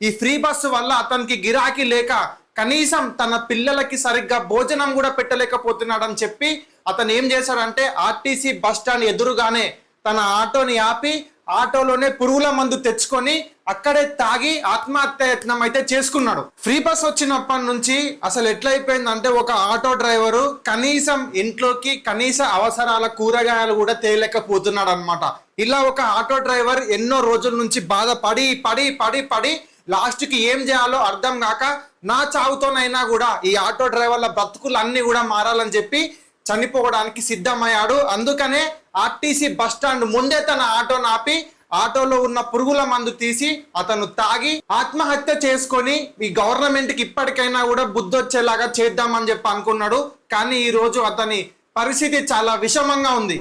ఈ free bus వల్ల అతనికి గిరాకీ లేక కనీసం తన పిల్లలకి సరిగ్గా భోజనం కూడా పెట్టలేకపోతున్నాడని చెప్పి అతను ఏం చేశాడంటే ఆర్టీసీ బస్ స్టాండ్ ఎదురుగానే తన ఆటోని ఆపి ఆటోలోనే పురుగుల మందు తెచ్చుకొని అక్కడే తాగి ఆత్మహత్య యత్నం అయితే చేసుకున్నాడు. ఫ్రీ బస్ వచ్చినప్పటి నుంచి అసలు ఎట్లయిపోయిందంటే ఒక ఆటో డ్రైవరు కనీసం ఇంట్లోకి కనీస అవసరాల కూరగాయలు కూడా తేలేకపోతున్నాడు అనమాట ఇలా ఒక ఆటో డ్రైవర్ ఎన్నో రోజుల నుంచి బాధపడి పడి పడి పడి లాస్ట్కి ఏం చేయాలో అర్థం కాక నా చావుతోనైనా కూడా ఈ ఆటో డ్రైవర్ల బ్రతుకులు అన్నీ కూడా మారాలని చెప్పి చనిపోవడానికి సిద్ధమయ్యాడు. అందుకనే ఆర్టీసీ బస్ స్టాండ్ ముందే తన ఆటోను ఆపి ఆటోలో ఉన్న పురుగుల మందు తీసి అతను తాగి ఆత్మహత్య చేసుకొని ఈ గవర్నమెంట్కి ఇప్పటికైనా కూడా బుద్ధొచ్చేలాగా చేద్దామని చెప్పి అనుకున్నాడు. కానీ ఈ రోజు అతని పరిస్థితి చాలా విషమంగా ఉంది.